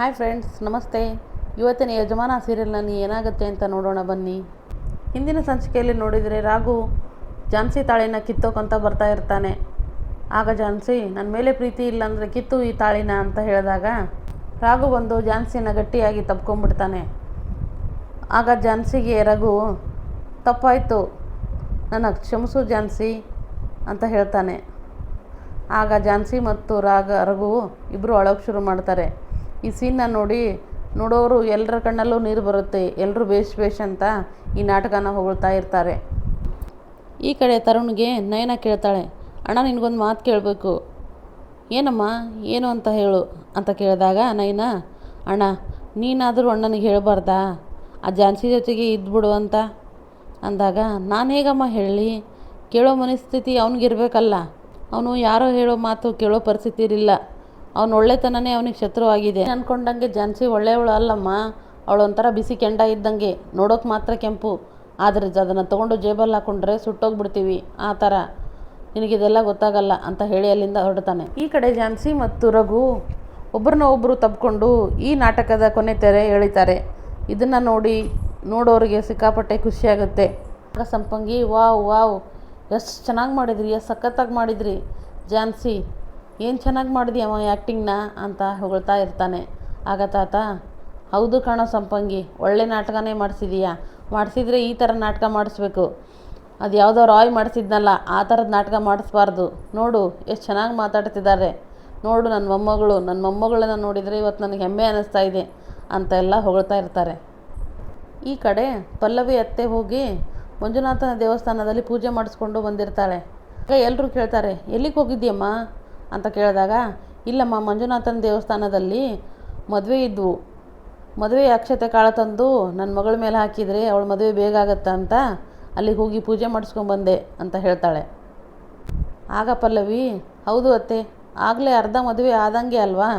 Hi friends, ನಮಸ್ತೆ. ಇವತ್ತಿನ ಯಜಮಾನ ಸೀರಿಯಲ್ನಲ್ಲಿ ಏನಾಗುತ್ತೆ ಅಂತ ನೋಡೋಣ ಬನ್ನಿ. ಹಿಂದಿನ ಸಂಚಿಕೆಯಲ್ಲಿ ನೋಡಿದರೆ ರಾಘು ಜಾನ್ಸಿ ತಾಳಿನ ಕಿತ್ತೋಕಂತ ಬರ್ತಾ ಇರ್ತಾನೆ. ಆಗ ಜಾನ್ಸಿ ನನ್ನ ಮೇಲೆ ಪ್ರೀತಿ ಇಲ್ಲ ಅಂದರೆ ಕಿತ್ತು ಈ ತಾಳಿನ ಅಂತ ಹೇಳಿದಾಗ ರಾಘು ಬಂದು ಜಾನ್ಸಿನ ಗಟ್ಟಿಯಾಗಿ ತಪ್ಕೊಂಡ್ಬಿಡ್ತಾನೆ. ಆಗ ಜಾನ್ಸಿಗೆ ರಘು, ತಪ್ಪಾಯಿತು. ನನ್ನ ಕ್ಷಮಿಸು ಜಾನ್ಸಿ ಅಂತ ಹೇಳ್ತಾನೆ. ಆಗ ಜಾನ್ಸಿ ಮತ್ತು ರಾಗ, ರಘು ಇಬ್ಬರು ಅಳೋಕ್ಕೆ ಶುರು ಮಾಡ್ತಾರೆ. ಈ ಸೀನ್ನ ನೋಡಿ ನೋಡೋರು ಎಲ್ಲರ ಕಣ್ಣಲ್ಲೂ ನೀರು ಬರುತ್ತೆ ಎಲ್ಲರೂ ಬೇಷ್ ಬೇಷ್ ಅಂತ ಈ ನಾಟಕನ ಹೊಗಳ್ತಾ ಇರ್ತಾರೆ. ಈ ಕಡೆ ತರುಣ್ಗೆ ನಯನ ಕೇಳ್ತಾಳೆ, ಅಣ್ಣ, ನಿನಗೊಂದು ಮಾತು ಕೇಳಬೇಕು. ಏನಮ್ಮ? ಏನು ಅಂತ ಹೇಳು, ಅಂತ ಕೇಳಿದಾಗ ನಯನ, ಅಣ್ಣ, ನೀನಾದರೂ ಅಣ್ಣನಿಗೆ ಹೇಳಬಾರ್ದಾ? ಆ ಝಾನ್ಸಿ ಜೊತೆಗೆ ಇದ್ಬಿಡು ಅಂತ. ಅಂದಾಗ, ನಾನು ಹೇಗಮ್ಮ ಹೇಳಲಿ ಕೇಳೋ ಮನಸ್ಥಿತಿ ಅವನಿಗಿರ್ಬೇಕಲ್ಲ. ಅವನು ಯಾರೋ ಹೇಳೋ ಮಾತು ಕೇಳೋ ಪರಿಸ್ಥಿತಿ ಇರಲಿಲ್ಲ. ಅವನ ಒಳ್ಳೆತನನೇ ಅವನಿಗೆ ಶತ್ರುವಾಗಿದೆ. ಅಂದ್ಕೊಂಡಂಗೆ ಝಾನ್ಸಿ ಒಳ್ಳೆಯವಳು ಅಲ್ಲಮ್ಮ. ಅವಳು ಒಂಥರ ಬಿಸಿ ಕೆಂಡ ಇದ್ದಂಗೆ. ನೋಡೋಕೆ ಮಾತ್ರ ಕೆಂಪು. ಆದರೆ ಅದನ್ನು ತೊಗೊಂಡು ಜೇಬಲ್ಲಿ ಹಾಕ್ಕೊಂಡ್ರೆ ಸುಟ್ಟೋಗ್ಬಿಡ್ತೀವಿ. ಆ ಥರ. ನಿನಗಿದೆಲ್ಲ ಗೊತ್ತಾಗಲ್ಲ ಅಂತ ಹೇಳಿ ಅಲ್ಲಿಂದ ಹೊರಡ್ತಾನೆ. ಈ ಕಡೆ ಝಾನ್ಸಿ ಮತ್ತು ರಘು ಒಬ್ಬರನ್ನ ಒಬ್ಬರು ತಬ್ಕೊಂಡು ಈ ನಾಟಕದ ಕೊನೆ ತೆರೆ ಎಳಿತಾರೆ. ಇದನ್ನು ನೋಡಿ ನೋಡೋರಿಗೆ ಸಿಕ್ಕಾಪಟ್ಟೆ ಖುಷಿಯಾಗುತ್ತೆ. Sampangi, wow wow. ಎಷ್ಟು ಚೆನ್ನಾಗಿ ಮಾಡಿದ್ರಿ, ಎಷ್ಟು ಸಖತ್ತಾಗಿ ಮಾಡಿದ್ರಿ ಝಾನ್ಸಿ ಏನು ಚೆನ್ನಾಗಿ ಮಾಡಿದ್ಯಮ್ಮ ಆ್ಯಕ್ಟಿಂಗ್ನ ಅಂತ ಹೊಗಳ್ತಾ ಇರ್ತಾನೆ. ಆಗ ತಾತ, ಹೌದು ಕಣೋ ಸಂಪಂಗಿ, ಒಳ್ಳೆ ನಾಟಕನೇ ಮಾಡಿಸಿದೀಯಾ. ಮಾಡಿಸಿದ್ರೆ ಈ ಥರ ನಾಟಕ ಮಾಡಿಸ್ಬೇಕು. ಅದು ಯಾವುದೋ ರಾಯ್ ಮಾಡಿಸಿದ್ನಲ್ಲ, ಆ ಥರದ ನಾಟಕ ಮಾಡಿಸ್ಬಾರ್ದು. ನೋಡು, ಎಷ್ಟು ಚೆನ್ನಾಗಿ ಮಾತಾಡ್ತಿದ್ದಾರೆ ನೋಡು ನನ್ನ ಮೊಮ್ಮಗಳು ನನ್ನ ಮೊಮ್ಮಗಳನ್ನ ನೋಡಿದರೆ ಇವತ್ತು ನನಗೆ ಹೆಮ್ಮೆ ಅನ್ನಿಸ್ತಾ ಇದೆ ಅಂತ ಎಲ್ಲ ಹೊಗಳ್ತಾ ಇರ್ತಾರೆ. ಈ ಕಡೆ ಪಲ್ಲವಿ ಅತ್ತೆ ಹೋಗಿ ಮಂಜುನಾಥನ ದೇವಸ್ಥಾನದಲ್ಲಿ ಪೂಜೆ ಮಾಡಿಸ್ಕೊಂಡು ಬಂದಿರ್ತಾಳೆ. ಆಗ ಎಲ್ಲರೂ ಕೇಳ್ತಾರೆ, ಎಲ್ಲಿಗೆ ಹೋಗಿದ್ಯಮ್ಮ ಅಂತ ಕೇಳಿದಾಗ, ಇಲ್ಲಮ್ಮ, ಮಂಜುನಾಥನ ದೇವಸ್ಥಾನದಲ್ಲಿ ಮದುವೆ ಇದ್ವು. ಮದುವೆ ಅಕ್ಷತೆ ಕಾಳು ತಂದು ನನ್ನ ಮಗಳ ಮೇಲೆ ಹಾಕಿದರೆ ಅವಳು ಮದುವೆ ಬೇಗ ಆಗತ್ತೆ ಅಂತ ಅಲ್ಲಿಗೆ ಹೋಗಿ ಪೂಜೆ ಮಾಡಿಸ್ಕೊಂಬಂದೆ ಅಂತ ಹೇಳ್ತಾಳೆ. ಆಗ ಪಲ್ಲವಿ, ಹೌದು ಅತ್ತೆ, ಆಗಲೇ ಅರ್ಧ ಮದುವೆ ಆದಂಗೆ ಅಲ್ವಾ?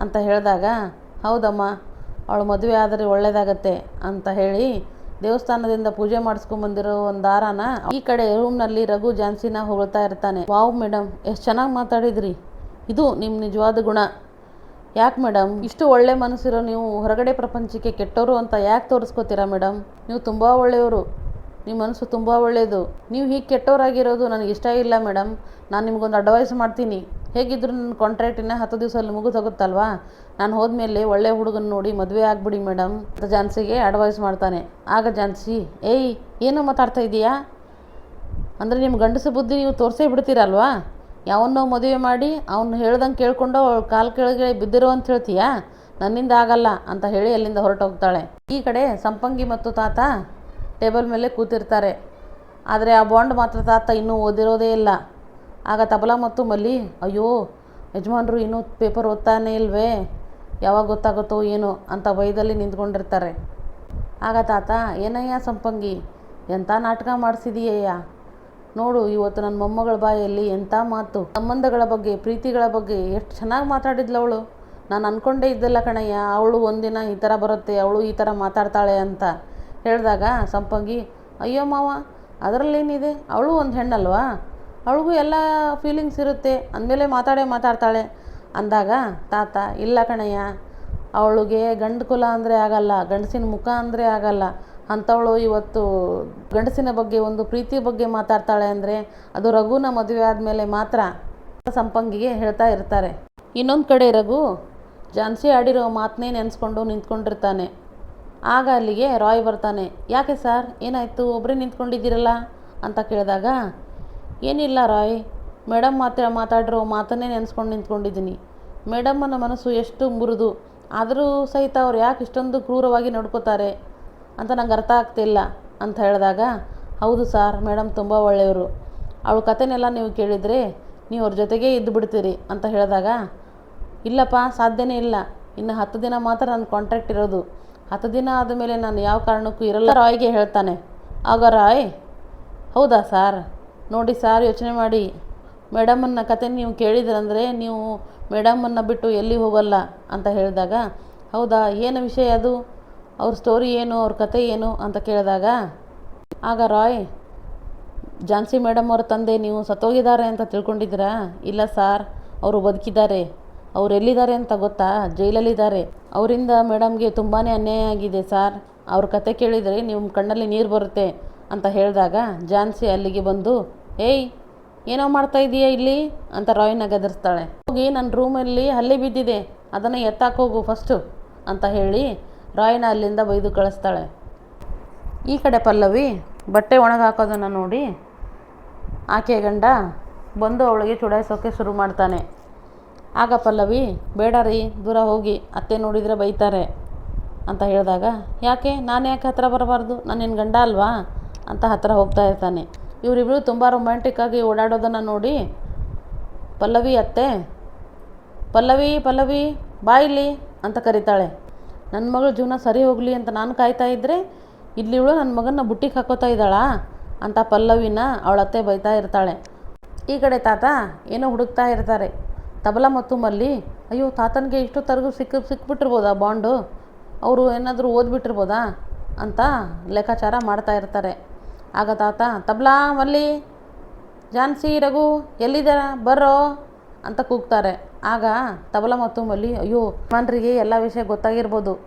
ಅಂತ ಹೇಳಿದಾಗ, ಹೌದಮ್ಮ, ಅವಳು ಮದುವೆ ಆದರೆ ಒಳ್ಳೆಯದಾಗತ್ತೆ ಅಂತ ಹೇಳಿ ದೇವಸ್ಥಾನದಿಂದ ಪೂಜೆ ಮಾಡಿಸ್ಕೊಂಡ್ಬಂದಿರೋ ಒಂದು ದಾರಾನ ಈ ಕಡೆ ರೂಮ್ನಲ್ಲಿ ರಘು ಜಾನ್ಸಿನ ಹೊಗಳ್ತಾ ಇರ್ತಾನೆ. ವಾವ್ ಮೇಡಮ್ ಎಷ್ಟು ಚೆನ್ನಾಗಿ ಮಾತಾಡಿದ್ರಿ. ಇದು ನಿಮ್ಮ ನಿಜವಾದ ಗುಣ. ಯಾಕೆ ಮೇಡಮ್ ಇಷ್ಟು ಒಳ್ಳೆ ಮನಸ್ಸಿರೋ ನೀವು ಹೊರಗಡೆ ಪ್ರಪಂಚಕ್ಕೆ ಕೆಟ್ಟವರು ಅಂತ ಯಾಕೆ ತೋರಿಸ್ಕೋತೀರಾ ಮೇಡಮ್ ನೀವು ತುಂಬ ಒಳ್ಳೆಯವರು. ನಿಮ್ಮ ಮನಸ್ಸು ತುಂಬ ಒಳ್ಳೆಯದು. ನೀವು ಹೀಗೆ ಕೆಟ್ಟವರಾಗಿರೋದು ನನಗೆ ಇಷ್ಟ ಇಲ್ಲ ಮೇಡಮ್ ನಾನು ನಿಮಗೊಂದು ಅಡ್ವೈಸ್ ಮಾಡ್ತೀನಿ. ಹೇಗಿದ್ರು ನನ್ನ ಕಾಂಟ್ರಾಕ್ಟ್ ಇನ್ನೂ ಹತ್ತು ದಿವಸದಲ್ಲಿ ಮುಗಿದೋಗುತ್ತಲ್ವಾ? ನಾನು ಹೋದ್ಮೇಲೆ ಒಳ್ಳೆ ಹುಡುಗನ ನೋಡಿ ಮದುವೆ ಆಗ್ಬಿಡಿ ಮೇಡಮ್ ಅಂತ ಝಾನ್ಸಿಗೆ ಅಡ್ವೈಸ್ ಮಾಡ್ತಾನೆ. ಆಗ ಝಾನ್ಸಿ ಏಯ್, ಏನು ಮಾತಾಡ್ತಾ ಇದೀಯಾ? ಅಂದರೆ ನಿಮ್ಮ ಗಂಡಸ ಬುದ್ಧಿ ನೀವು ತೋರಿಸೇ ಬಿಡ್ತೀರಲ್ವಾ? ಯಾವನ್ನೋ ಮದುವೆ ಮಾಡಿ ಅವನು ಹೇಳ್ದಂಗೆ ಕೇಳ್ಕೊಂಡು ಅವಳು ಕಾಲು ಕೆಳಗೆ ಬಿದ್ದಿರೋ ಅಂತ ಹೇಳ್ತೀಯಾ? ನನ್ನಿಂದ ಆಗಲ್ಲ ಅಂತ ಹೇಳಿ ಅಲ್ಲಿಂದ ಹೊರಟೋಗ್ತಾಳೆ. ಈ ಕಡೆ ಸಂಪಂಗಿ ಮತ್ತು ತಾತ ಟೇಬಲ್ ಮೇಲೆ ಕೂತಿರ್ತಾರೆ. ಆದರೆ ಆ ಬಾಂಡ್ ಮಾತ್ರ ತಾತ ಇನ್ನೂ ಓದಿರೋದೇ ಇಲ್ಲ. ಆಗ ತಬಲಾ ಮತ್ತು ಮಲ್ಲಿ, ಅಯ್ಯೋ, ಯಜಮಾನ್ರು ಇನ್ನೂ ಪೇಪರ್ ಓದ್ತಾನೆ ಇಲ್ವೇ? ಯಾವಾಗ ಗೊತ್ತಾಗುತ್ತೋ ಏನೋ? ಅಂತ ಭಯದಲ್ಲಿ ನಿಂತ್ಕೊಂಡಿರ್ತಾರೆ. ಆಗ ತಾತ, ಏನಯ್ಯ ಸಂಪಂಗಿ ಎಂಥ ನಾಟಕ ಮಾಡಿಸಿದೀಯಯ್ಯ? ನೋಡು, ಇವತ್ತು ನನ್ನ ಮೊಮ್ಮಗಳ ಬಾಯಲ್ಲಿ ಎಂಥ ಮಾತು? ಸಂಬಂಧಗಳ ಬಗ್ಗೆ, ಪ್ರೀತಿಗಳ ಬಗ್ಗೆ ಎಷ್ಟು ಚೆನ್ನಾಗಿ ಮಾತಾಡಿದ್ಲು ಅವಳು? ನಾನು ಅಂದ್ಕೊಂಡೇ ಇದ್ದಲ್ಲ ಕಣಯ್ಯ, ಅವಳು ಒಂದಿನ ಈ ಥರ ಬರುತ್ತೆ, ಅವಳು ಈ ಥರ ಮಾತಾಡ್ತಾಳೆ ಅಂತ ಹೇಳಿದಾಗ ಸಂಪಂಗಿ, ಅಯ್ಯೋ ಮಾವ, ಅದರಲ್ಲೇನಿದೆ? ಅವಳು ಒಂದು ಹೆಣ್ಣಲ್ವಾ? ಅವಳಿಗೂ ಎಲ್ಲ ಫೀಲಿಂಗ್ಸ್ ಇರುತ್ತೆ. ಅಂದಮೇಲೆ ಮಾತಾಡೇ ಮಾತಾಡ್ತಾಳೆ. ಅಂದಾಗ, ತಾತ, ಇಲ್ಲ ಕಣಯ್ಯ. ಅವಳಿಗೆ ಗಂಡು ಕುಲ ಅಂದರೆ ಆಗಲ್ಲ. ಗಂಡಸಿನ ಮುಖ ಅಂದರೆ ಆಗಲ್ಲ. ಅಂಥವಳು ಇವತ್ತು ಗಂಡಸಿನ ಬಗ್ಗೆ ಒಂದು ಪ್ರೀತಿ ಬಗ್ಗೆ ಮಾತಾಡ್ತಾಳೆ ಅಂದರೆ ಅದು ರಘುನ ಮದುವೆ ಆದಮೇಲೆ ಮಾತ್ರ ಸಂಪಂಗಿಗೆ ಹೇಳ್ತಾ ಇರ್ತಾರೆ. ಇನ್ನೊಂದು ಕಡೆ ರಘು, ಜಾನ್ಸಿ ಆಡಿರೋ ಮಾತನ್ನೇ ನೆನೆಸ್ಕೊಂಡು ನಿಂತ್ಕೊಂಡಿರ್ತಾನೆ. ಆಗ ಅಲ್ಲಿಗೆ ರಾಯ್ ಬರ್ತಾನೆ. ಯಾಕೆ ಸರ್? ಏನಾಯಿತು? ಒಬ್ಬರೇ ನಿಂತ್ಕೊಂಡಿದ್ದೀರಲ್ಲ? ಅಂತ ಕೇಳಿದಾಗ ಏನಿಲ್ಲ ರಾಯ್. ಮೇಡಮ್ ಮಾತ್ರ ಮಾತಾಡಿರೋ ಮಾತನ್ನೇ ನೆನೆಸ್ಕೊಂಡು ನಿಂತ್ಕೊಂಡಿದ್ದೀನಿ. ಮೇಡಮ್ಮನ ಮನಸ್ಸು ಎಷ್ಟು ಮುರಿದು, ಆದರೂ ಸಹಿತ ಅವ್ರು ಯಾಕೆ ಇಷ್ಟೊಂದು ಕ್ರೂರವಾಗಿ ನಡ್ಕೋತಾರೆ ಅಂತ ನಂಗೆ ಅರ್ಥ ಆಗ್ತಿಲ್ಲ ಅಂತ ಹೇಳಿದಾಗ, ಹೌದು ಸಾರ್, ಮೇಡಮ್ ತುಂಬ ಒಳ್ಳೆಯವರು. ಅವಳ ಕಥೆನೆಲ್ಲ ನೀವು ಕೇಳಿದರೆ ನೀವು ಅವ್ರ ಜೊತೆಗೇ ಇದ್ದು ಬಿಡ್ತೀರಿ ಅಂತ ಹೇಳಿದಾಗ, ಇಲ್ಲಪ್ಪ, ಸಾಧ್ಯನೇ ಇಲ್ಲ. ಇನ್ನು ಹತ್ತು ದಿನ ಮಾತ್ರ ನನ್ನ ಕಾಂಟ್ರಾಕ್ಟ್ ಇರೋದು. ಹತ್ತು ದಿನ ಆದಮೇಲೆ ನಾನು ಯಾವ ಕಾರಣಕ್ಕೂ ಇರಲ್ಲ. ರಾಯ್ಗೆ ಹೇಳ್ತಾನೆ, ಆಗ ರಾಯ್, ಹೌದಾ ಸಾರ್? ನೋಡಿ ಸಾರ್, ಯೋಚನೆ ಮಾಡಿ. ಮೇಡಮನ್ನ ಕತೆ ನೀವು ಕೇಳಿದ್ರಂದರೆ ನೀವು ಮೇಡಮನ್ನು ಬಿಟ್ಟು ಎಲ್ಲಿ ಹೋಗಲ್ಲ ಅಂತ ಹೇಳಿದಾಗ, ಹೌದಾ, ಏನು ವಿಷಯ ಅದು? ಅವ್ರ ಸ್ಟೋರಿ ಏನು, ಅವ್ರ ಕತೆ ಏನು ಅಂತ ಕೇಳಿದಾಗ, ಆಗ ರಾಯ್, ಝಾನ್ಸಿ ಮೇಡಮ್ ಅವ್ರ ತಂದೆ, ನೀವು ಸತ್ತೋಗಿದ್ದಾರೆ ಅಂತ ತಿಳ್ಕೊಂಡಿದ್ದೀರಾ? ಇಲ್ಲ ಸಾರ್, ಅವರು ಬದುಕಿದ್ದಾರೆ. ಅವ್ರು ಎಲ್ಲಿದ್ದಾರೆ ಅಂತ ಗೊತ್ತಾ? ಜೈಲಲ್ಲಿದ್ದಾರೆ. ಅವರಿಂದ ಮೇಡಮ್ಗೆ ತುಂಬಾ ಅನ್ಯಾಯ ಆಗಿದೆ ಸಾರ್. ಅವ್ರ ಕತೆ ಕೇಳಿದರೆ ನಿಮ್ಮ ಕಣ್ಣಲ್ಲಿ ನೀರು ಬರುತ್ತೆ. ಅಂತ ಹೇಳಿದಾಗ ಜಾನ್ಸಿ ಅಲ್ಲಿಗೆ ಬಂದು, ಏಯ್, ಏನೋ ಮಾಡ್ತಾ ಇದೀಯಾ ಇಲ್ಲಿ? ಅಂತ ರಾಯ್ನ ಗದರಿಸ್ತಾಳೆ. ಹೋಗಿ ನನ್ನ ರೂಮಲ್ಲಿ ಹಲ್ಲೆ ಬಿದ್ದಿದೆ, ಅದನ್ನು ಎತ್ತಾಕೋಗು ಫಸ್ಟು ಅಂತ ಹೇಳಿ ರಾಯ್ನ ಅಲ್ಲಿಂದ ಬೈದು ಕಳಿಸ್ತಾಳೆ. ಈ ಕಡೆ ಪಲ್ಲವಿ, ಬಟ್ಟೆ ಒಣಗಾಕೋದನ್ನು ನೋಡಿ ಆಕೆ ಗಂಡ ಬಂದು ಅವಳಿಗೆ ಚುಡಾಯಿಸೋಕೆ ಶುರು ಮಾಡ್ತಾನೆ. ಆಗ ಪಲ್ಲವಿ, ಬೇಡ ರೀ, ದೂರ ಹೋಗಿ, ಅತ್ತೆ ನೋಡಿದರೆ ಬೈತಾರೆ ಅಂತ ಹೇಳಿದಾಗ, ಯಾಕೆ? ನಾನು ಯಾಕೆ ಹತ್ರ ಬರಬಾರ್ದು? ನಾನು ನಿನ್ನ ಗಂಡ ಅಲ್ವಾ? ಅಂತ ಹತ್ತಿರ ಹೋಗ್ತಾ ಇರ್ತಾನೆ. ಇವರಿಬ್ಬರು ತುಂಬ ರೊಮ್ಯಾಂಟಿಕ್ಕಾಗಿ ಓಡಾಡೋದನ್ನು ನೋಡಿ, ಪಲ್ಲವಿ ಅತ್ತೆ, ಪಲ್ಲವಿ ಪಲ್ಲವಿ ಬಾಯಿಲಿ ಅಂತ ಕರೀತಾಳೆ. ನನ್ನ ಮಗಳ ಜೀವನ ಸರಿ ಹೋಗಲಿ ಅಂತ ನಾನು ಕಾಯ್ತಾ ಇದ್ದರೆ ಇಲ್ಲಿ ಇವಳು ನನ್ನ ಮಗನ ಬುಟ್ಟಿಗೆ ಹಾಕೋತಾ ಇದ್ದಾಳಾ ಅಂತ ಪಲ್ಲವಿನ ಅವಳ ಅತ್ತೆ ಬೈತಾ ಇರ್ತಾಳೆ. ಈ ಕಡೆ ತಾತ ಏನೋ ಹುಡುಕ್ತಾ ಇರ್ತಾರೆ. ತಬಲ ಮತ್ತು ಮಲ್ಲಿ ಅಯ್ಯೋ, ತಾತನಿಗೆ ಇಷ್ಟು ತರಗು ಸಿಕ್ಕ ಸಿಕ್ಬಿಟ್ಟಿರ್ಬೋದಾ ಬಾಂಡು? ಅವರು ಏನಾದರೂ ಓದ್ಬಿಟ್ಟಿರ್ಬೋದಾ? ಅಂತ ಲೆಕ್ಕಾಚಾರ ಮಾಡ್ತಾ ಇರ್ತಾರೆ. ಆಗ ತಾತ, ತಬ್ಲಾ, ಮಲ್ಲಿ, ಜಾನ್ಸಿ, ರಘು, ಎಲ್ಲಿದ್ದಾರ? ಬರ್ರೋ ಅಂತ ಕೂಗ್ತಾರೆ. ಆಗ ತಬಲ ಮತ್ತು ಮಲ್ಲಿ, ಅಯ್ಯೋ ಮನ್ರಿಗೆ ಎಲ್ಲ ವಿಷಯ ಗೊತ್ತಾಗಿರ್ಬೋದು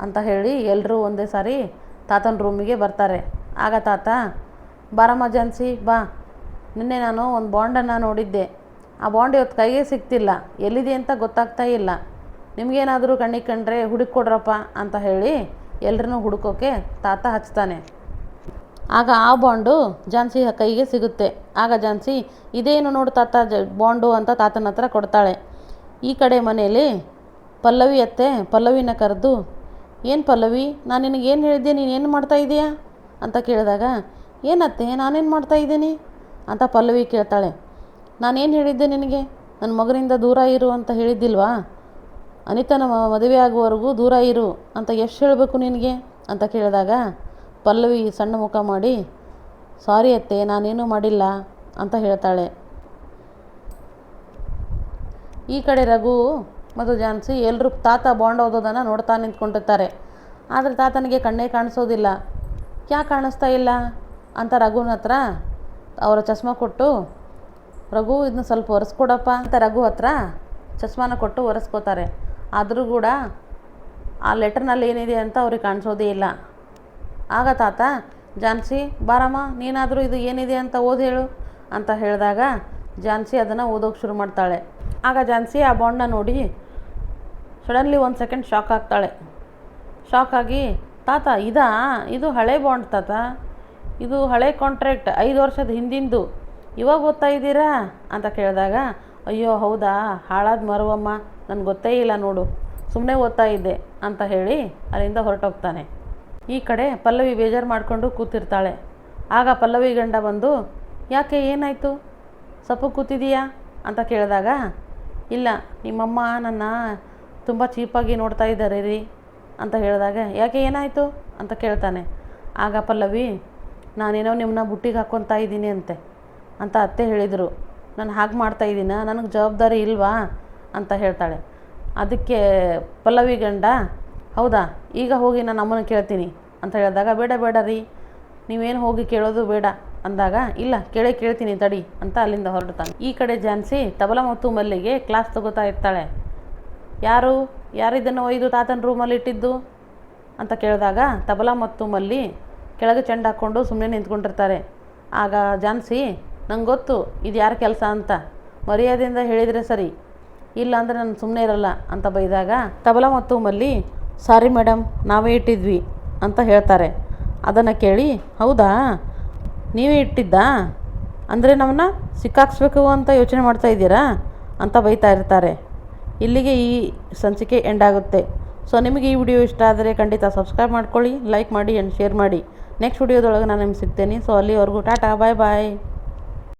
ಅಂತ ಹೇಳಿ ಎಲ್ಲರೂ ಒಂದೇ ಸಾರಿ ತಾತನ ರೂಮಿಗೆ ಬರ್ತಾರೆ. ಆಗ ತಾತ, ಬಾರಮ್ಮ, ಜಾನ್ಸಿ, ಬಾ. ನಿನ್ನೆ ನಾನು ಒಂದು ಬಾಂಡನ್ನು ನೋಡಿದ್ದೆ. ಆ ಬಾಂಡ್ ಇವತ್ತು ಕೈಗೆ ಸಿಗ್ತಿಲ್ಲ. ಎಲ್ಲಿದೆ ಅಂತ ಗೊತ್ತಾಗ್ತಾ ಇಲ್ಲ. ನಿಮಗೇನಾದರೂ ಕಣ್ಣಿಗೆ ಕಂಡ್ರೆ ಹುಡುಕಿ ಕೊಡ್ರಪ್ಪ ಅಂತ ಹೇಳಿ ಎಲ್ಲರನ್ನೂ ಹುಡುಕೋಕೆ ತಾತ ಹಚ್ತಾನೆ. ಆಗ ಆ ಬಾಂಡು ಝಾನ್ಸಿ ಕೈಗೆ ಸಿಗುತ್ತೆ. ಆಗ ಝಾನ್ಸಿ ಇದೇನು ನೋಡು ತಾತ, ಜ, ಬಾಂಡು ಅಂತ ತಾತನ ಹತ್ರ ಕೊಡ್ತಾಳೆ. ಈ ಕಡೆ ಮನೆಯಲ್ಲಿ ಪಲ್ಲವಿ ಅತ್ತೆ ಪಲ್ಲವಿನ ಕರೆದು, ಏನು ಪಲ್ಲವಿ, ನಾನು ನಿನಗೆ ಏನು ಹೇಳಿದ್ದೆ? ನೀನು ಏನು ಮಾಡ್ತಾ ಇದೀಯಾ? ಅಂತ ಕೇಳಿದಾಗ ಏನತ್ತೆ ನಾನೇನು ಮಾಡ್ತಾ ಇದ್ದೀನಿ? ಅಂತ ಪಲ್ಲವಿ ಕೇಳ್ತಾಳೆ ನಾನೇನು ಹೇಳಿದ್ದೆ ನಿನಗೆ? ನನ್ನ ಮಗನಿಂದ ದೂರ ಇರು ಅಂತ ಹೇಳಿದ್ದಿಲ್ವಾ? ಅನಿತನ ಮದುವೆ ಆಗುವವರೆಗೂ ದೂರ ಇರು ಅಂತ ಎಷ್ಟು ಹೇಳಬೇಕು ನಿನಗೆ? ಅಂತ ಕೇಳಿದಾಗ ಪಲ್ಲವಿ ಸಣ್ಣ ಮುಖ ಮಾಡಿ, ಸಾರಿ ಅತ್ತೆ, ನಾನೇನೂ ಮಾಡಿಲ್ಲ ಅಂತ ಹೇಳ್ತಾಳೆ. ಈ ಕಡೆ ರಘು ಮತ್ತು ಜಾನ್ಸಿ ಎಲ್ಲರೂ ತಾತ ಬಾಂಡ್ ಓದೋದನ್ನು ನೋಡ್ತಾ ನಿಂತ್ಕೊಂಡಿರ್ತಾರೆ. ಆದರೆ ತಾತನಿಗೆ ಕಣ್ಣೇ ಕಾಣಿಸೋದಿಲ್ಲ. ಯಾಕೆ ಕಾಣಿಸ್ತಾ ಇಲ್ಲ? ಅಂತ ರಘುನ ಹತ್ರ ಅವರ ಚಸ್ಮಾ ಕೊಟ್ಟು, ರಘು ಇದನ್ನ ಸ್ವಲ್ಪ ಒರೆಸ್ಕೊಡಪ್ಪ ಅಂತ ರಘು ಹತ್ರ ಚಸ್ಮಾನ ಕೊಟ್ಟು ಒರೆಸ್ಕೋತಾರೆ. ಆದರೂ ಕೂಡ ಆ ಲೆಟರ್ನಲ್ಲಿ ಏನಿದೆ ಅಂತ ಅವ್ರಿಗೆ ಕಾಣಿಸೋದೇ ಇಲ್ಲ. ಆಗ ತಾತ, ಜಾನ್ಸಿ, ಬಾರಮ್ಮ, ನೀನಾದರೂ ಇದು ಏನಿದೆ ಅಂತ ಓದಿ ಹೇಳು, ಅಂತ ಹೇಳಿದಾಗ ಜಾನ್ಸಿ ಅದನ್ನು ಓದೋಕೆ ಶುರು ಮಾಡ್ತಾಳೆ. ಆಗ ಜಾನ್ಸಿ ಆ ಬಾಂಡನ್ನ ನೋಡಿ ಸಡನ್ಲಿ ಒಂದು ಸೆಕೆಂಡ್ ಶಾಕ್ ಆಗ್ತಾಳೆ. ಶಾಕ್ ಆಗಿ, ತಾತ, ಇದಾ? ಇದು ಹಳೆ ಬಾಂಡ್ ತಾತ. ಇದು ಹಳೆ ಕಾಂಟ್ರಾಕ್ಟ್ ಐದು ವರ್ಷದ ಹಿಂದಿಂದು. ಇವಾಗ ಓದ್ತಾ ಇದ್ದೀರಾ? ಅಂತ ಕೇಳಿದಾಗ, ಅಯ್ಯೋ, ಹೌದಾ? ಹಾಳಾದ ಮರುವಮ್ಮ. ನನಗೆ ಗೊತ್ತೇ ಇಲ್ಲ ನೋಡು. ಸುಮ್ಮನೆ ಓದ್ತಾ ಇದ್ದೆ, ಅಂತ ಹೇಳಿ ಅಲ್ಲಿಂದ ಹೊರಟೋಗ್ತಾನೆ. ಈ ಕಡೆ ಪಲ್ಲವಿ ಬೇಜಾರು ಮಾಡಿಕೊಂಡು ಕೂತಿರ್ತಾಳೆ. ಆಗ ಪಲ್ಲವಿ ಗಂಡ ಬಂದು, ಯಾಕೆ ಏನಾಯಿತು? ಸಪ್ಪು ಕೂತಿದೀಯಾ? ಅಂತ ಕೇಳಿದಾಗ, ಇಲ್ಲ, ನಿಮ್ಮಮ್ಮ ನನ್ನ ತುಂಬ ಚೀಪಾಗಿ ನೋಡ್ತಾ ಇದ್ದಾರೆ ರೀ. ಅಂತ ಹೇಳಿದಾಗ, ಯಾಕೆ ಏನಾಯಿತು? ಅಂತ ಕೇಳ್ತಾನೆ. ಆಗ ಪಲ್ಲವಿ, ನಾನೇನೋ ನಿಮ್ಮನ್ನ ಬುಟ್ಟಿಗೆ ಹಾಕ್ಕೊತಾ ಇದ್ದೀನಿ ಅಂತೆ. ಅಂತ ಅತ್ತೆ ಹೇಳಿದರು. ನಾನು ಹಾಗೆ ಮಾಡ್ತಾ ಇದ್ದೀನ? ನನಗೆ ಜವಾಬ್ದಾರಿ ಇಲ್ವಾ? ಅಂತ ಹೇಳ್ತಾಳೆ. ಅದಕ್ಕೆ ಪಲ್ಲವಿ ಗಂಡ ಹೌದಾ? ಈಗ ಹೋಗಿ ನಾನು ಅಮ್ಮನ ಕೇಳ್ತೀನಿ ಅಂತ ಹೇಳಿದಾಗ, ಬೇಡ ಬೇಡ ರೀ, ನೀವೇನು ಹೋಗಿ ಕೇಳೋದು ಬೇಡ ಅಂದಾಗ, ಇಲ್ಲ, ಕೇಳೇ ಕೇಳ್ತೀನಿ ತಡಿ ಅಂತ ಅಲ್ಲಿಂದ ಹೊರಡ್ತಾನೆ. ಈ ಕಡೆ ಜಾನ್ಸಿ ತಬಲ ಮತ್ತು ಮಲ್ಲಿಗೆ ಕ್ಲಾಸ್ ತಗೋತಾ ಇರ್ತಾಳೆ. ಯಾರು? ಯಾರಿದ್ದನ್ನು ಒಯ್ದು ತಾತನ ರೂಮಲ್ಲಿ ಇಟ್ಟಿದ್ದು? ಅಂತ ಕೇಳಿದಾಗ ತಬಲ ಮತ್ತು ಮಲ್ಲಿ ಕೆಳಗೆ ಚೆಂಡು ಹಾಕ್ಕೊಂಡು ಸುಮ್ಮನೆ ನಿಂತ್ಕೊಂಡಿರ್ತಾರೆ. ಆಗ ಜಾನ್ಸಿ ನಂಗೆ ಗೊತ್ತು ಇದು ಯಾರ ಕೆಲಸ ಅಂತ? ಮರ್ಯಾದೆಯಿಂದ ಹೇಳಿದರೆ ಸರಿ, ಇಲ್ಲ ಅಂದರೆ ನಾನು ಸುಮ್ಮನೆ ಇರಲ್ಲ ಅಂತ ಬೈದಾಗ ತಬಲ ಮತ್ತು ಮಲ್ಲಿ ಸಾರಿ ಮೇಡಮ್, ನಾವೇ ಇಟ್ಟಿದ್ವಿ ಅಂತ ಹೇಳ್ತಾರೆ. ಅದನ್ನು ಕೇಳಿ, ಹೌದಾ? ನೀವೇ ಇಟ್ಟಿದ್ದಾ? ಅಂದರೆ ನಮ್ಮನ್ನ ಸಿಕ್ಕಾಕ್ಸ್ಬೇಕು ಅಂತ ಯೋಚನೆ ಮಾಡ್ತಾ ಇದ್ದೀರಾ? ಅಂತ ಬೈತಾ ಇರ್ತಾರೆ. ಇಲ್ಲಿಗೆ ಈ ಸಂಚಿಕೆ ಎಂಡ್ ಆಗುತ್ತೆ. ಸೊ ನಿಮಗೆ ಈ ವಿಡಿಯೋ ಇಷ್ಟ ಆದರೆ ಖಂಡಿತ ಸಬ್ಸ್ಕ್ರೈಬ್ ಮಾಡ್ಕೊಳ್ಳಿ ಲೈಕ್ ಮಾಡಿ ಆ್ಯಂಡ್ ಶೇರ್ ಮಾಡಿ. ನೆಕ್ಸ್ಟ್ ವಿಡಿಯೋದೊಳಗೆ ನಾನು ನಿಮ್ಗೆ ಸಿಗ್ತೇನೆ. ಸೊ ಅಲ್ಲಿವರೆಗೂ ಟಾಟಾ ಬಾಯ್ ಬಾಯ್